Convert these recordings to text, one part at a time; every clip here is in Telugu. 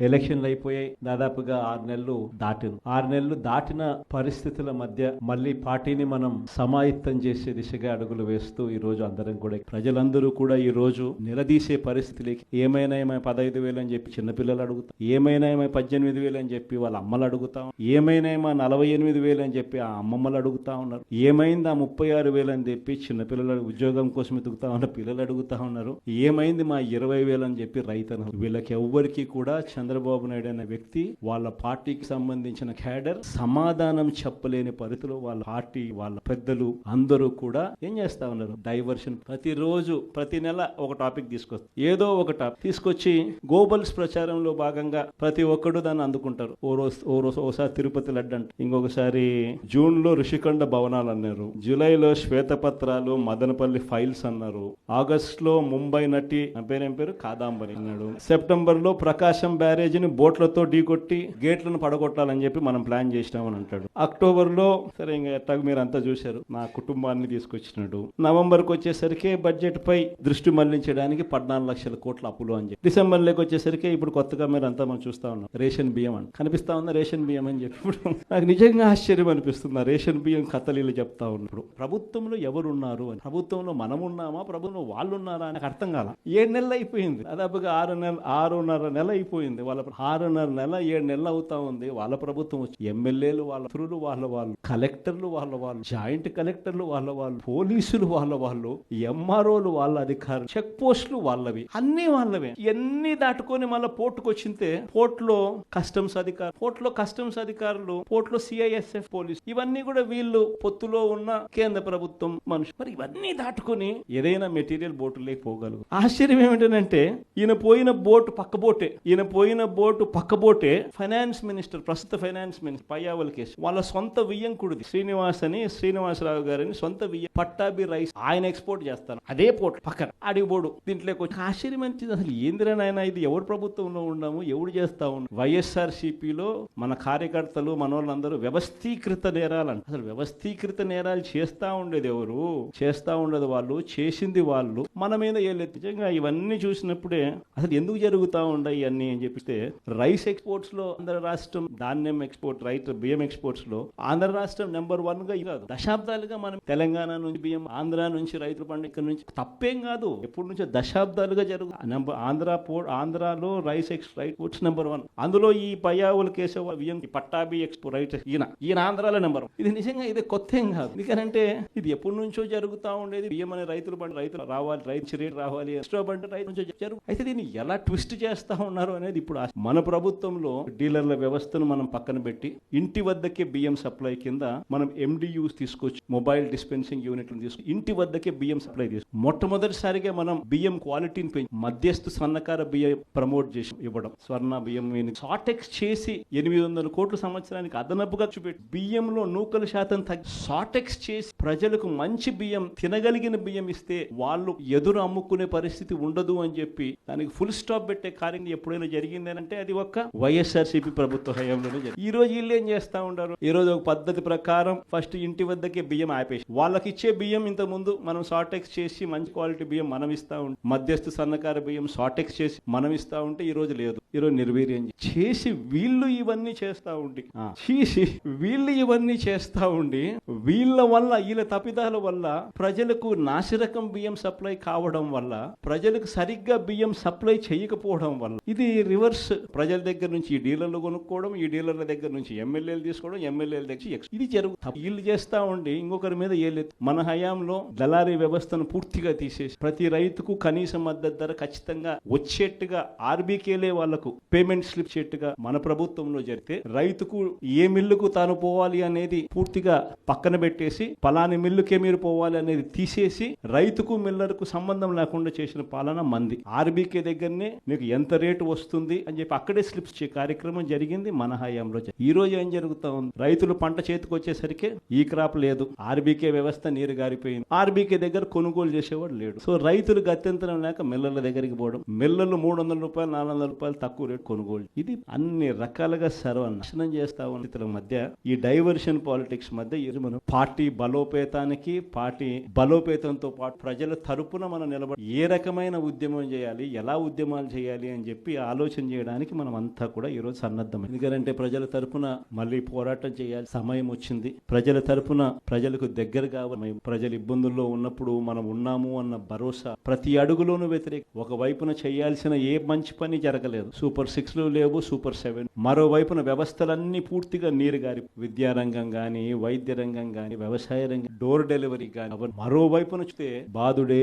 ఎలక్షన్లు అయిపోయాయి దాదాపుగా ఆరు నెలలు దాటింది. ఆరు నెలలు దాటిన పరిస్థితుల మధ్య మళ్ళీ పార్టీని మనం సమాయత్తం చేసే దిశగా అడుగులు వేస్తూ ఈ రోజు అందరం కూడా ప్రజలందరూ కూడా ఈ రోజు నిలదీసే పరిస్థితులకి ఏమైనా ఏమైనా పదహైదు వేలు అని చెప్పి చిన్నపిల్లలు అడుగుతాం ఏమైనా ఏమైనా పద్దెనిమిది వేలు అని చెప్పి వాళ్ళ అమ్మలు అడుగుతాం ఏమైనా ఏమో నలభై ఎనిమిది వేలు అని చెప్పి ఆ అమ్మమ్మలు అడుగుతా ఉన్నారు. ఏమైంది ఆ ముప్పై ఆరు వేలు అని చెప్పి చిన్నపిల్లలు ఉద్యోగం కోసం ఎదుగుతా ఉన్న పిల్లలు అడుగుతా ఉన్నారు. ఏమైంది మా ఇరవై వేలు అని చెప్పి రైతు వీళ్ళకి ఎవ్వరికి కూడా చంద్రబాబు నాయుడు అనే వ్యక్తి వాళ్ళ పార్టీకి సంబంధించిన క్యాడర్ సమాధానం చెప్పలేని పరిధిలో వాళ్ళ పార్టీ వాళ్ళ పెద్దలు అందరూ కూడా ఏం చేస్తా ఉన్నారు? డైవర్షన్ ప్రతిరోజు ప్రతి నెల ఒక టాపిక్ తీసుకొస్తారు ఏదో ఒక టాపిక్ తీసుకొచ్చి గోబల్స్ ప్రచారంలో భాగంగా ప్రతి ఒక్కడు దాన్ని అందుకుంటారు. ఓ రోజు ఓ రోజు ఓసారి తిరుపతి లడ్డు అంట. ఇంకొకసారి జూన్లో ఋషికొండ భవనాలు అన్నారు. జూలైలో శ్వేతపత్రాలు మదనపల్లి ఫైల్స్ అన్నారు. ఆగస్ట్లో ముంబై నటి నా పేరేం పేరు? కాదాంబరి అన్నాడు. సెప్టెంబర్లో ప్రకాశం బ్యారీ బ్యారేజ్ని బోట్లతో ఢీకొట్టి గేట్లను పడగొట్టాలని చెప్పి మనం ప్లాన్ చేసినామని అంటాడు. అక్టోబర్లో సరే ఇంకా ఎట్టాగ మీరు అంతా చూశారు నా కుటుంబాన్ని తీసుకొచ్చినట్టు నవంబర్కి వచ్చేసరికి బడ్జెట్ పై దృష్టి మళ్ళించడానికి పద్నాలుగు లక్షల కోట్ల అప్పులు అని చెప్పి. డిసెంబర్లోకి వచ్చేసరికి ఇప్పుడు కొత్తగా మీరు అంతా మనం చూస్తా ఉన్నాం. రేషన్ బియ్యం అని. కనిపిస్తా ఉందా రేషన్ బియ్యం అని చెప్పి ఇప్పుడు? నాకు నిజంగా ఆశ్చర్యం అనిపిస్తుంది. రేషన్ బియ్యం కథలీలు చెప్తా ఉన్నప్పుడు. ప్రభుత్వంలో ఎవరున్నారు అని. ప్రభుత్వంలో మనం ఉన్నామా? ప్రభుత్వంలో వాళ్ళు ఉన్నారా? అని అర్థం కాల. ఏడు నెలలు అయిపోయింది. దాదాపుగా ఆరు నెల ఆరున్నర నెల అయిపోయింది. వాళ్ళ ఆరున్నర నెల ఏడు నెలలు అవుతా ఉంది. వాళ్ళ ప్రభుత్వం వచ్చి ఎమ్మెల్యేలు వాళ్ళ మంత్రులు వాళ్ళ వాళ్ళు కలెక్టర్లు వాళ్ళ వాళ్ళు జాయింట్ కలెక్టర్లు వాళ్ళ వాళ్ళు పోలీసులు వాళ్ళ వాళ్ళు ఎంఆర్ఓలు వాళ్ళ అధికారులు చెక్ పోస్టులు వాళ్ళవి. అన్ని వాళ్ళవే. ఎన్ని దాటుకొని మళ్ళీ పోర్టుకు వచ్చింతే పోర్టులో కస్టమ్స్ అధికారులు పోర్టులో కస్టమ్స్ అధికారులు పోర్టులో సిఐఎస్ఎఫ్ పోలీసు ఇవన్నీ కూడా వీళ్ళు పొత్తులో ఉన్న కేంద్ర ప్రభుత్వం మనుషులు. మరి ఇవన్నీ దాటుకొని ఏదైనా మెటీరియల్ బోటు లేకపోగలరు ఆశ్చర్యం ఏమిటంటే ఈయన పోయిన బోటు పక్క బోటే ఈయన పోయిన బోటు పక్క బోటే ఫైనాన్స్ మినిస్టర్ ప్రస్తుత ఫైనాన్స్ మినిస్టర్ పయ్యావల్ కేసు. వాళ్ళ సొంత వియ్యంకుడిది శ్రీనివాస్ అని శ్రీనివాసరావు గారిని సొంత వియ్యం. పట్టాభి రైస్ ఆయన ఎక్స్పోర్ట్ చేస్తారు అదే పోర్ట్ పక్కన. అడిగిపోడు. దీంట్లోకి వచ్చి ఆశ్చర్యం అనిపించింది అసలు ఏందిరా నాయన ఇది? ఎవరు ప్రభుత్వంలో ఉన్నాము? ఎవడు చేస్తా ఉన్నాం వైఎస్ఆర్ సిపిలో మన కార్యకర్తలు మన వాళ్ళందరూ వ్యవస్థీకృత నేరాలు అసలు వ్యవస్థీకృత నేరాలు చేస్తా ఉండేది ఎవరు? చేస్తా ఉండేది వాళ్ళు చేసింది వాళ్ళు. మన మీద ఏలేదు నిజంగా ఇవన్నీ చూసినప్పుడే అసలు ఎందుకు జరుగుతా ఉండయి అన్ని అని చూస్తే రైస్ ఎక్స్పోర్ట్స్లో ఆంధ్ర రాష్ట్రం ధాన్యం ఎక్స్పోర్ట్ రైతు బియ్యం ఎక్స్పోర్ట్స్లో ఆంధ్ర రాష్ట్రం నెంబర్ వన్గా కాదు. దశాబ్దాలుగా మనం తెలంగాణ నుంచి బియ్యం ఆంధ్ర నుంచి రైతులు పండుగ నుంచి తప్పేం కాదు. ఎప్పటి నుంచో దశాబ్దాలుగా జరుగు నెంబర్ ఆంధ్ర పోర్ట్ ఆంధ్రాలో rice ex rights number one. అందులో ఈ పయ్యావుల కేశవ బియ్యం పట్టాబి పట్టాభి రైట్ ఈయన ఈయన ఆంధ్రాలో నెంబర్ వన్. ఇది నిజంగా ఇది కొత్త ఏం కాదు. ఎందుకంటే ఇది ఎప్పటి నుంచో జరుగుతా ఉండేది. బియ్యం అనే రైతులు పండు రైతులు రావాలి రైతు రేటు రావాలి ఎక్స్ట్రా పంట రైతు నుంచో జరుగు అయితే దీన్ని ఎలా ట్విస్ట్ చేస్తా ఉన్నారు అనేది ఇప్పుడు మన ప్రభుత్వంలో డీలర్ల వ్యవస్థను మనం పక్కన పెట్టి ఇంటి వద్దకే బియ్యం సప్లై కింద మనం ఎండియూస్ తీసుకొచ్చి మొబైల్ డిస్పెన్సింగ్ యూనిట్లను తీసుకు ఇంటి వద్దకే బియ్యం సప్లై తీసుకు మొట్టమొదటిసారిగా మనం బియ్యం క్వాలిటీని పెంచి మధ్యస్థ స్వర్ణకార బియ్యం ప్రమోట్ చేసి ఇవ్వడం. స్వర్ణ బియ్యం షార్టెక్స్ చేసి ఎనిమిది వందల కోట్ల సంవత్సరానికి అదనపుగా చూపెట్టి బియ్యంలో నూకల శాతం తగ్గి షార్టెక్స్ చేసి ప్రజలకు మంచి బియ్యం తినగలిగిన బియ్యం ఇస్తే వాళ్ళు ఎదురు అమ్ముకునే పరిస్థితి ఉండదు అని చెప్పి దానికి ఫుల్ స్టాప్ పెట్టే కార్యం ఎప్పుడైనా జరిగింది? అంటే అది ఒక్క వైఎస్ఆర్సీపీ ప్రభుత్వ హయాంలోనే జరిగింది. ఈ రోజు వీళ్ళు ఏం చేస్తా ఉంటారు ఈ రోజు ఒక పద్ధతి ప్రకారం ఫస్ట్ ఇంటి వద్దకే బియ్యం ఆపేసి వాళ్ళకి ఇచ్చే బియ్యం ఇంత ముందు మనం షార్టెక్స్ చేసి మంచి క్వాలిటీ బియ్యం మనం ఇస్తా ఉంటే మధ్యస్థ సన్నకార బియ్యం షార్టెక్స్ చేసి మనం ఇస్తా ఉంటే ఈ రోజు లేదు. ఈ రోజు నిర్వీర్యం చేసి- వీళ్ళు ఇవన్నీ చేస్తా ఉండి చేసి వీళ్ళు ఇవన్నీ చేస్తా ఉండి వీళ్ళ వల్ల వీళ్ళ తప్పిదాల వల్ల ప్రజలకు నాసిరకం బియ్యం సప్లై కావడం వల్ల ప్రజలకు సరిగ్గా బియ్యం సప్లై చేయకపోవడం వల్ల ఇది రివర్స్ ప్రజల దగ్గర నుంచి ఈ డీలర్లు కొనుక్కోవడం ఈ డీలర్ల దగ్గర నుంచి ఎమ్మెల్యేలు తీసుకోవడం ఎమ్మెల్యేల దగ్గర ఇది జరుగు వీళ్ళు చేస్తా ఉండి ఇంకొకరి మీద ఏలేదు మన హయాంలో దళారీ వ్యవస్థను పూర్తిగా తీసేసి ప్రతి రైతుకు కనీస మద్దతు ధర ఖచ్చితంగా వచ్చేట్టుగా ఆర్బీకేలే వాళ్ళకు పేమెంట్ స్లిప్ చేట్టుగా మన ప్రభుత్వంలో జరిగితే రైతుకు ఏ మిల్లుకు తాను పోవాలి అనేది పూర్తిగా పక్కన పెట్టేసి పలాని మిల్లుకే మీరు పోవాలి అనేది తీసేసి రైతుకు మిల్లర్కు సంబంధం లేకుండా చేసిన పాలన మంది. ఆర్బీకే దగ్గరనే మీకు ఎంత రేటు వస్తుంది అని చెప్పి అక్కడే స్లిప్స్ ఇచ్చే కార్యక్రమం జరిగింది మన హయాంలో ఈ రోజు ఏం జరుగుతా ఉంది? రైతులు పంట చేతికి వచ్చేసరికి ఈ క్రాప్ లేదు. ఆర్బీకే వ్యవస్థ నీరు గారిపోయింది. ఆర్బీకే దగ్గర కొనుగోలు చేసేవాడు లేడు. సో రైతులు గత్యంతరం లేక మిల్లర్ల దగ్గరికి పోవడం మిల్లర్లు మూడు వందల రూపాయలు నాలుగు వందల రూపాయలు తక్కువ రేటు కొనుగోలు. ఇది అన్ని రకాలుగా సర్వనాశనం చేస్తా ఉన్న స్థితుల మధ్య ఈ డైవర్షన్ పాలిటిక్స్ మధ్య ఈరోజు మనం పార్టీ బలోపేతానికి పార్టీ బలోపేతంతో పాటు ప్రజల తరపున మనం నిలబడి ఏ రకమైన ఉద్యమం చేయాలి ఎలా ఉద్యమాలు చేయాలి అని చెప్పి ఆలోచన చేయడానికి మనం అంతా కూడా ఈ రోజు సన్నద్ధం. ఎందుకంటే ప్రజల తరపున మళ్ళీ పోరాటం చేయాలి సమయం వచ్చింది. ప్రజల తరపున ప్రజలకు దగ్గర కావాలి. ప్రజలు ఇబ్బందుల్లో ఉన్నప్పుడు మనం ఉన్నాము అన్న భరోసా ప్రతి అడుగులోనూ వ్యతిరేక. ఒక వైపున చేయాల్సిన ఏ మంచి పని జరగలేదు. సూపర్ సిక్స్లు లేవు సూపర్ సెవెన్. మరోవైపున వ్యవస్థలన్నీ పూర్తిగా నీరు గారి. విద్యారంగం కానీ వైద్య రంగం కానీ వ్యవసాయ రంగం డోర్ డెలివరీ కానీ మరోవైపున చూస్తే బాధుడే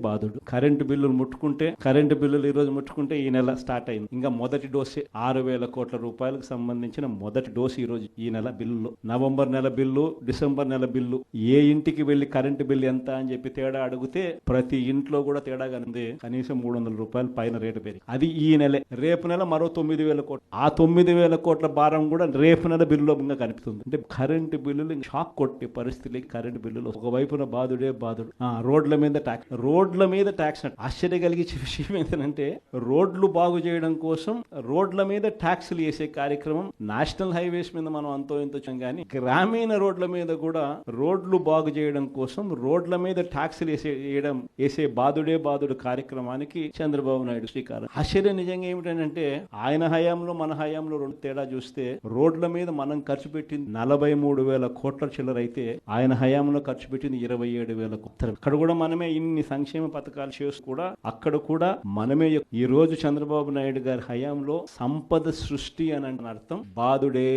బాధుడు కరెంటు బిల్లులు ముట్టుకుంటే కరెంటు బిల్లులు ఈ రోజు ముట్టుకుంటే ఈ నెల స్టార్ట్ అయింది. ఇంకా మొదటి డోసే ఆరు వేల కోట్ల రూపాయలకు సంబంధించిన మొదటి డోసు ఈ రోజు ఈ నెల బిల్లులో. నవంబర్ నెల బిల్లు డిసెంబర్ నెల బిల్లు ఏ ఇంటికి వెళ్ళి కరెంటు బిల్లు ఎంత అని చెప్పి తేడా అడిగితే ప్రతి ఇంట్లో కూడా తేడా కనింది కనీసం మూడు వందల రూపాయలు పైన రేటు పెరిగి. అది ఈ నెలే. రేపు నెల మరో తొమ్మిది వేల కోట్లు. ఆ తొమ్మిది వేల కోట్ల భారం కూడా రేపు నెల బిల్లులో ఇంకా కనిపిస్తుంది. అంటే కరెంటు బిల్లులు షాక్ కొట్టే పరిస్థితి కరెంటు బిల్లులు ఒకవైపున బాధుడే బాధుడు ఆ రోడ్ల మీద ట్యాక్స్. రోడ్ల మీద ట్యాక్స్. ఆశ్చర్య కలిగించే విషయం ఏంటంటే రోడ్లు బాగు చేయడం కోసం రోడ్ల మీద ట్యాక్సులు వేసే కార్యక్రమం నేషనల్ హైవేస్ మీద మనం అంతో ఎంతో కానీ గ్రామీణ రోడ్ల మీద కూడా రోడ్లు బాగు చేయడం కోసం రోడ్ల మీద ట్యాక్సులు వేసే వేయడం వేసే బాధుడే బాధుడు కార్యక్రమానికి చంద్రబాబు నాయుడు శ్రీకారం. ఆశ్చర్యం నిజంగా ఏమిటంటే ఆయన హయాంలో మన హయాంలో రెండు తేడా చూస్తే రోడ్ల మీద మనం ఖర్చు పెట్టింది నలభై మూడు వేల కోట్ల చిల్లర అయితే ఆయన హయాంలో ఖర్చు పెట్టింది ఇరవై ఏడు వేల కోట్ల అక్కడ కూడా మనమే ఇన్ని సంక్షేమ పథకాలు చేసి కూడా అక్కడ కూడా మనమే ఈ రోజు చంద్రబాబు నాయుడు గారి హయాంలో సంపద సృష్టి అని అంటే అర్థం బాధుడే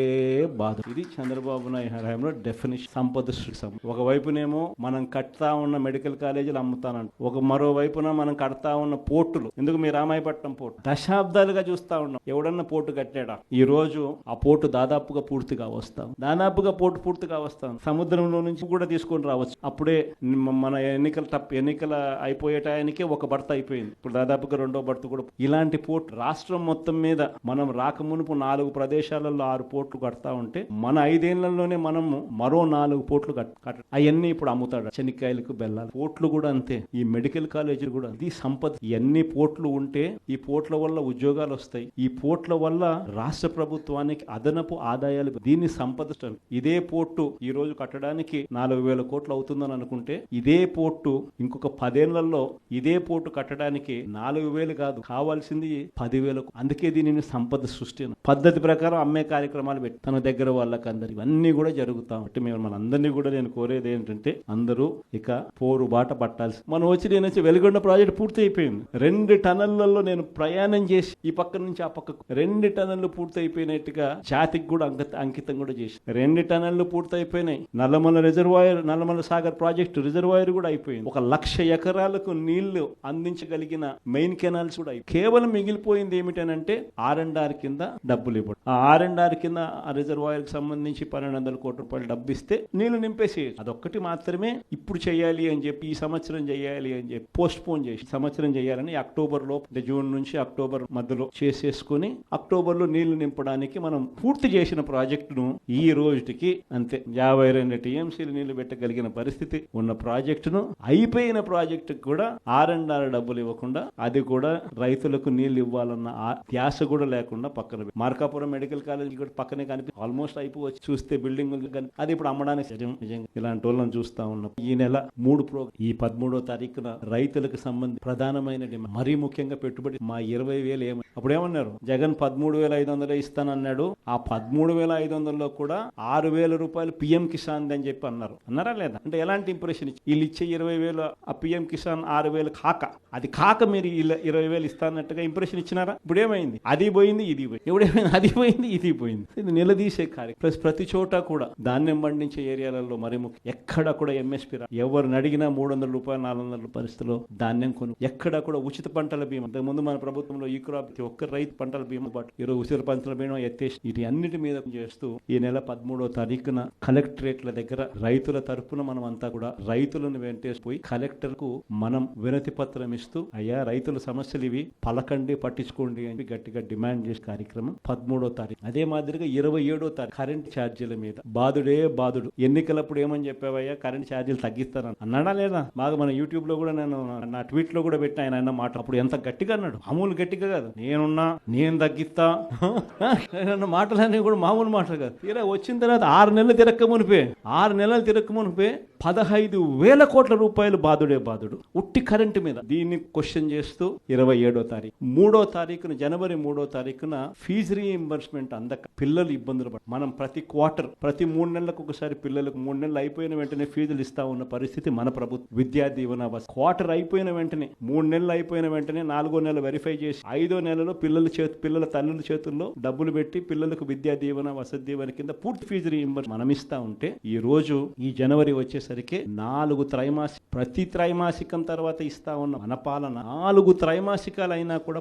బాధ. ఇది చంద్రబాబు నాయుడు హయాంలో డెఫినేషన్ సంపద సృష్టి ఒకవైపునేమో మనం కడతా ఉన్న మెడికల్ కాలేజీలు అమ్ముతానంట. ఒక మరో వైపున మనం కడతా ఉన్న పోర్టులు. ఎందుకు మీ రామాయపట్నం పోర్టు? దశాబ్దాలుగా చూస్తా ఉన్నాం. ఎవడన్నా పోర్టు కట్టాడా? ఈ రోజు ఆ పోర్టు దాదాపుగా పూర్తిగా వస్తాం. దాదాపుగా పోర్టు పూర్తిగా వస్తాం. సముద్రంలో నుంచి కూడా తీసుకొని రావచ్చు. అప్పుడే మన ఎన్నికల తప్ప ఎన్నికల అయిపోయే టయానికే ఒక భర్త అయిపోయింది. ఇప్పుడు దాదాపుగా రెండో భర్త కూడా. ఇలాంటి పోర్టు రాష్ట్రం మొత్తం మీద మనం రాకమునుపు నాలుగు ప్రదేశాలలో ఆరు పోర్ట్లు కడతా ఉంటే మన ఐదేళ్ళలోనే మనము మరో నాలుగు పోర్ట్లు కట్ట అవన్నీ ఇప్పుడు అమ్ముతాడు. శనిక్కాయలకు బెల్లాలు పోర్ట్లు కూడా అంతే. ఈ మెడికల్ కాలేజీలు కూడా ఇది సంపద ఇవన్నీ పోర్ట్లు ఉంటే ఈ పోర్ట్ల వల్ల ఉద్యోగాలు వస్తాయి. ఈ పోర్ట్ల వల్ల రాష్ట్ర ప్రభుత్వానికి అదనపు ఆదాయాలు దీన్ని సంపద ఇదే పోర్టు ఈ రోజు కట్టడానికి నాలుగు వేల కోట్లు అవుతుందని అనుకుంటే ఇదే పోర్టు ఇంకొక పదేళ్ళలో ఇదే పోర్టు కట్టడానికి నాలుగు వేలు కాదు. కావాల్సింది పదివేలకు అందుకే దీనిని సంపద సృష్టి పద్ధతి ప్రకారం అమ్మే కార్యక్రమాలు పెట్టి తన దగ్గర వాళ్ళకి అందరు ఇవన్నీ కూడా జరుగుతా ఉంటాయి మేము మన అందరినీ కూడా నేను కోరేది ఏంటంటే అందరూ ఇక పోరు బాట పట్టాల్సి. మనం వచ్చి నేను వచ్చి వెలుగొండ ప్రాజెక్ట్ పూర్తి అయిపోయింది రెండు టనళ్ళలో నేను ప్రయాణం చేసి ఈ పక్క నుంచి ఆ పక్కకు. రెండు టనళ్ళు పూర్తి అయిపోయినట్టుగా జాతికి కూడా అంకిత అంకితం కూడా చేసి రెండు టనళ్ళు పూర్తి అయిపోయినాయి Nallamala reservoir Nallamala Sagar project reservoir కూడా అయిపోయింది. ఒక లక్ష ఎకరాలకు నీళ్ళు అందించగలిగిన మెయిన్ కెనాల్స్ కూడా కేవలం మిగిలిపోయింది ఏమిటనంటే ఆర్ అండ్ ఆర్ కింద డబ్బులు ఇవ్వడం. ఆ ఆర్ అండ్ ఆర్ కింద రిజర్వాయర్కి సంబంధించి పన్నెండు వందల కోట్ల రూపాయలు డబ్బు ఇస్తే నీళ్ళు నింపేసి అదొక్కటి మాత్రమే ఇప్పుడు చేయాలి అని చెప్పి ఈ సంవత్సరం చేయాలి అని చెప్పి పోస్ట్ పోన్ చేసి సంవత్సరం చేయాలని అక్టోబర్లో జూన్ నుంచి అక్టోబర్ మధ్యలో చేసేసుకుని అక్టోబర్లో నీళ్ళు నింపడానికి మనం పూర్తి చేసిన ప్రాజెక్టును ఈ రోజుకి అంతే. యాభై రెండు టీఎంసీలు నీళ్ళు పెట్టగలిగిన పరిస్థితి ఉన్న ప్రాజెక్టును అయిపోయిన ప్రాజెక్టు కూడా ఆర్ అండ్ ఆర్ డబ్బులు ఇవ్వకుండా అది కూడా రైతులకు నీళ్ళు ఇవ్వాలన్న ఆ ధ్యాస కూడా లేకుండా పక్కన మార్కాపురం మెడికల్ కాలేజ్ కూడా పక్కనే కనిపి ఆల్మోస్ట్ అయిపోవచ్చు. చూస్తే బిల్డింగ్ అది ఇప్పుడు అమ్మడానికి నిజంగా ఇలాంటి వాళ్ళని చూస్తా ఉన్నాం. ఈ నెల మూడు ప్రో ఈ పదమూడో తారీఖున రైతులకు సంబంధించి ప్రధానమైన మరీ ముఖ్యంగా పెట్టుబడి మా ఇరవై వేలు ఏమ అప్పుడు ఏమన్నారు? జగన్ పదమూడు వేల ఐదు వందలు ఇస్తానన్నాడు. ఆ పదమూడు వేల ఐదు వందల్లో కూడా ఆరు వేల రూపాయలు పిఎం కిసాన్ అని చెప్పి అన్నారు. అన్నారా లేదా? అంటే ఎలాంటి ఇంప్రెషన్ ఇచ్చి వీళ్ళు ఇచ్చే ఇరవై వేలు ఆ పిఎం కిసాన్ ఆరు వేలు కాక అది కాక మీరు ఇలా ఇరవై వేలు ఇస్తానట్టుగా ఇంప్రెషన్ ఇచ్చినారా ఇప్పుడు ఏమైంది అది పోయింది ఇది పోయింది. ఎప్పుడేమైంది అది పోయింది ఇది పోయింది. ఇది నిలదీసే కార్యక్రమం ప్లస్ ప్రతి చోట కూడా ధాన్యం పండించే ఏరియాలలో మరి ముఖ్యం. ఎక్కడ కూడా ఎంఎస్పీ ఎవరిని అడిగినా మూడు వందల రూపాయలు నాలుగు వందల పరిస్థితిలో ధాన్యం కొను. ఎక్కడ కూడా ఉచిత పంటల బీమా. ముందు మన ప్రభుత్వంలో ఈ క్రాప్ ఒక్క రైతు పంటల బీమా పాటు ఈరోజు ఉచిత పంటల బీమా ఎత్తేసి ఇది అన్నిటి మీద చేస్తూ ఈ నెల పదమూడో తారీఖున కలెక్టరేట్ల దగ్గర రైతుల తరపున మనం అంతా కూడా రైతులను వెంటేసిపోయి కలెక్టర్కు మనం వినతి పత్రం ఇస్తూ అయ్యా రైతుల సమస్యలు ఇవి పలకండి పట్టించుకోండి అని గట్టిగా డిమాండ్ చేసే కార్యక్రమం పదమూడో తారీఖు. అదే మాదిరిగా ఇరవై ఏడో తారీఖు కరెంట్ ఛార్జీల మీద. బాధుడే బాధుడు. ఎన్నికలప్పుడు ఏమని చెప్పావయ్యా? కరెంట్ ఛార్జీలు తగ్గిస్తాను అన్నాడా లేదా? బాగా మన యూట్యూబ్లో కూడా నేను నా ట్వీట్లో కూడా పెట్టిన ఆయన మాట. అప్పుడు ఎంత గట్టిగా అన్నాడు? మామూలు గట్టిగా కాదు. నేనున్నా నేను తగ్గిస్తా. అన్న మాటలన్నీ కూడా మామూలు మాటలు కాదు. తీరా వచ్చిన తర్వాత ఆరు నెలలు తిరక్క మునిపే. ఆరు నెలలు తిరక్క మునిపే పదహైదు వేల కోట్ల రూపాయలు బాధుడే బాధుడు. ఉట్టి కరెంటు మీద. దీన్ని క్వశ్చన్ చేస్తూ ఇరవై ఏడో తారీఖు. మూడో తారీఖు తారీఖున జనవరి మూడో తారీఖున ఫీజు రీఎంబర్స్మెంట్ అందక పిల్లలు ఇబ్బందులు పడ మనం ప్రతి క్వార్టర్ ప్రతి మూడు నెలలకు ఒకసారి పిల్లలకు మూడు నెలలు అయిపోయిన వెంటనే ఫీజులు ఇస్తా ఉన్న పరిస్థితి మన ప్రభుత్వం. విద్యా దీవెన క్వార్టర్ అయిపోయిన వెంటనే మూడు నెలలు అయిపోయిన వెంటనే నాలుగో నెల వెరిఫై చేసి ఐదో నెలలో పిల్లల చేతి పిల్లల తల్లుల చేతుల్లో డబ్బులు పెట్టి పిల్లలకు విద్యా దీవెన వసతి దీవెన కింద పూర్తి ఫీజు రీఎంబర్స్ మనం ఇస్తా ఉంటే ఈ రోజు ఈ జనవరి వచ్చేసరికి నాలుగు త్రైమాసిక ప్రతి త్రైమాసికం తర్వాత ఇస్తా ఉన్న మన పాలన నాలుగు త్రైమాసికాలు అయినా కూడా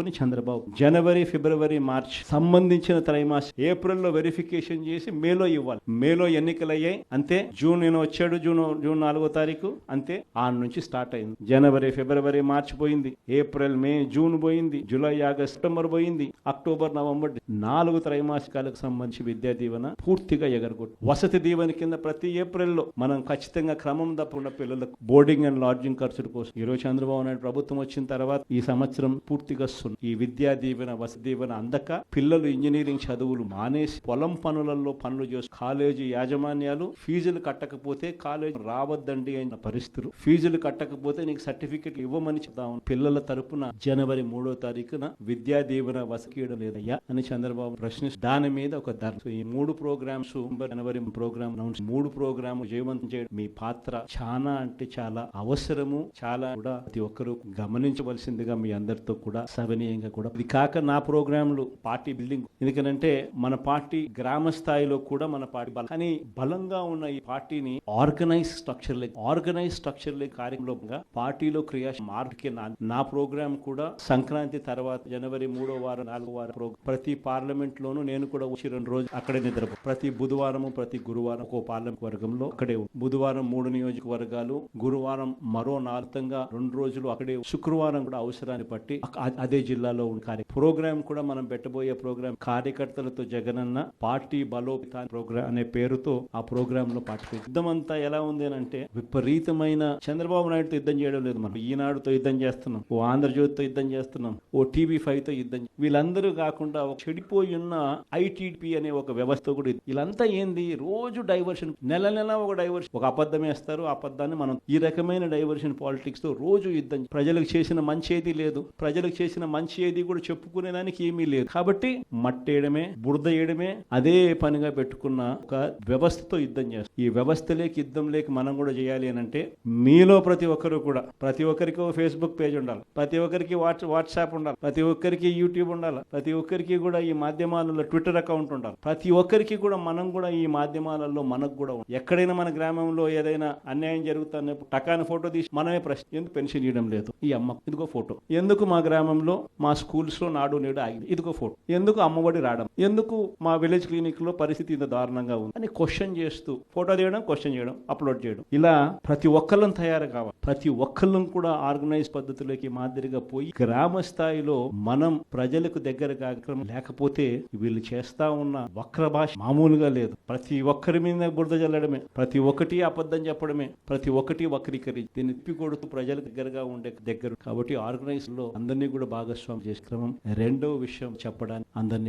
తీసుకొని చంద్రబాబు. జనవరి ఫిబ్రవరి మార్చ్ సంబంధించిన త్రైమాసిక ఏప్రిల్లో వెరిఫికేషన్ చేసి మేలో ఇవ్వాలి. మేలో ఎన్నికలు అయ్యాయి అంతే. జూన్ నేను వచ్చాడు జూన్ జూన్ నాలుగో తారీఖు. అంతే. ఆ నుంచి స్టార్ట్ అయింది. జనవరి ఫిబ్రవరి మార్చ్ పోయింది. ఏప్రిల్ మే జూన్ పోయింది. జూలై ఆగస్ట్ సెప్టెంబర్ పోయింది. అక్టోబర్ నవంబర్ నాలుగు త్రైమాసికాలకు సంబంధించి విద్యా దీవెన పూర్తిగా ఎగరగొట్టు. వసతి దీవెన కింద ప్రతి ఏప్రిల్లో మనం ఖచ్చితంగా క్రమం తప్పకుండా పిల్లలకు బోర్డింగ్ అండ్ లాడ్జింగ్ ఖర్చుల కోసం. ఈరోజు చంద్రబాబు నాయుడు ప్రభుత్వం వచ్చిన తర్వాత ఈ సంవత్సరం పూర్తిగా సున్నా ఈ విద్యా దీవెన వసతి దీవెన అందక పిల్లలు ఇంజనీరింగ్ చదువులు మానేసి పొలం పనులలో పనులు చేసి కాలేజీ యాజమాన్యాలు ఫీజులు కట్టకపోతే కాలేజీ రావద్దండి అయిన పరిస్థితులు. ఫీజులు కట్టకపోతే నీకు సర్టిఫికెట్ ఇవ్వమని చెప్తాం పిల్లల తరపున జనవరి మూడో తారీఖున విద్యా దీవెన వసకీయడం లేదయ్యా అని చంద్రబాబు ప్రశ్నిస్తూ దాని మీద ఒక ధర ఈ మూడు ప్రోగ్రామ్స్ జనవరి ప్రోగ్రామ్ మూడు ప్రోగ్రామ్ జయవంతం చేయడం మీ పాత్ర చాలా అంటే చాలా అవసరము. చాలా కూడా ప్రతి ఒక్కరూ గమనించవలసిందిగా మీ అందరితో కూడా సవనీయంగా కూడా. ఇది కాక నా ప్రోగ్రాంలు పార్టీ బిల్డింగ్. ఎందుకనంటే మన పార్టీ గ్రామ స్థాయిలో కూడా మన పార్టీ బలం. కానీ బలంగా ఉన్న ఈ పార్టీని ఆర్గనైజ్ స్ట్రక్చర్ లే ఆర్గనైజ్ స్ట్రక్చర్ లే కార్యక్రమంగా పార్టీలో క్రియా మార్పుకి నా నా ప్రోగ్రామ్ కూడా సంక్రాంతి తర్వాత జనవరి మూడో వారం నాలుగో వారం ప్రతి పార్లమెంట్ లోను నేను కూడా వచ్చి రెండు రోజులు అక్కడే నిద్ర ప్రతి బుధవారం ప్రతి గురువారం ఒక పార్లమెంట్ వర్గంలో అక్కడే బుధవారం మూడు నియోజకవర్గాలు గురువారం మరో నార్తంగా రెండు రోజులు అక్కడే శుక్రవారం కూడా అవసరాన్ని బట్టి అదే జిల్లాలో ఉన్న కార్య ప్రోగ్రామ్ కూడా మనం పెట్టబోయే ప్రోగ్రామ్ కార్యకర్తలతో జగనన్న పార్టీ బలోపేత ప్రోగ్రామ్ అనే పేరుతో ఆ ప్రోగ్రామ్లో పార్టిసిపేట్ యుద్ధం అంతా ఎలా ఉంది అని అంటే విపరీతమైన చంద్రబాబు నాయుడుతో యుద్ధం చేయడం లేదు మనం. ఈనాడుతో యుద్ధం చేస్తున్నాం. ఓ ఆంధ్రజ్యోతితో యుద్ధం చేస్తున్నాం. ఓ టీవీ ఫైవ్తో యుద్ధం వీళ్ళందరూ కాకుండా ఒక చెడిపోయి ఉన్న ఐటీపీ అనే ఒక వ్యవస్థ కూడా వీళ్ళంతా ఏంది? రోజు డైవర్షన్ నెల నెల ఒక డైవర్షన్ ఒక అబద్ధం వేస్తారు. ఆ అబద్ధాన్ని మనం ఈ రకమైన డైవర్షన్ పాలిటిక్స్తో రోజు యుద్ధం ప్రజలకు చేసిన మంచి ఏది లేదు. ప్రజలకు చేసిన మంచి ఏది కూడా చెప్పుకునేదానికి ఏమీ లేదు. కాబట్టి మట్టేయడమే బురద వేయడమే అదే పనిగా పెట్టుకున్న ఒక వ్యవస్థతో యుద్ధం చేస్తారు ఈ వ్యవస్థ లేక యుద్ధం లేక మనం కూడా చేయాలి అని అంటే మీలో ప్రతి ఒక్కరు కూడా ప్రతి ఒక్కరికి ఫేస్బుక్ పేజ్ ఉండాలి. ప్రతి ఒక్కరికి వాట్స్ వాట్సాప్ ఉండాలి. ప్రతి ఒక్కరికి యూట్యూబ్ ఉండాలి. ప్రతి ఒక్కరికి కూడా ఈ మాధ్యమాలలో ట్విట్టర్ అకౌంట్ ఉండాలి. ప్రతి ఒక్కరికి కూడా మనం కూడా ఈ మాధ్యమాలలో మనకు కూడా ఎక్కడైనా మన గ్రామంలో ఏదైనా అన్యాయం జరుగుతుంది టకాని ఫోటో తీసి మనమే ప్రశ్న ఎందుకు పెన్షన్ ఇవ్వడం లేదు? ఈ అమ్మ ఇదిగో ఫోటో? ఎందుకు మా గ్రామంలో మా స్కూల్స్లో నాడు నేడు ఆగింది. ఇదిగో ఫోటో. ఎందుకు అమ్మఒడి రావడం? ఎందుకు మా విలేజ్ క్లినిక్లో పరిస్థితి ఇంత దారుణంగా ఉంది? అని క్వశ్చన్ చేస్తూ ఫోటో తీయడం క్వశ్చన్ చేయడం అప్లోడ్ చేయడం. ఇలా ప్రతి ఒక్కళ్ళం తయారు కావాలి. ప్రతి ఒక్కళ్ళం కూడా ఆర్గనైజ్ పద్ధతిలోకి మాదిరిగా పోయి గ్రామ స్థాయిలో మనం ప్రజలకు దగ్గర కార్యక్రమం లేకపోతే వీళ్ళు చేస్తా ఉన్న వక్ర భాష మామూలుగా లేదు. ప్రతి ఒక్కరి మీద బురద చల్లడమే ప్రతి ఒక్కటి అబద్ధం చెప్పడమే. ప్రతి ఒక్కటి వక్రీకరించి దీన్ని తిప్పి కొడుతూ ప్రజలకు దగ్గరగా ఉండే దగ్గర. కాబట్టి ఆర్గనైజ్లో అందరినీ కూడా బాగా భాగస్వామి చేసే క్రమం రెండో విషయం చెప్పడానికి అందరినీ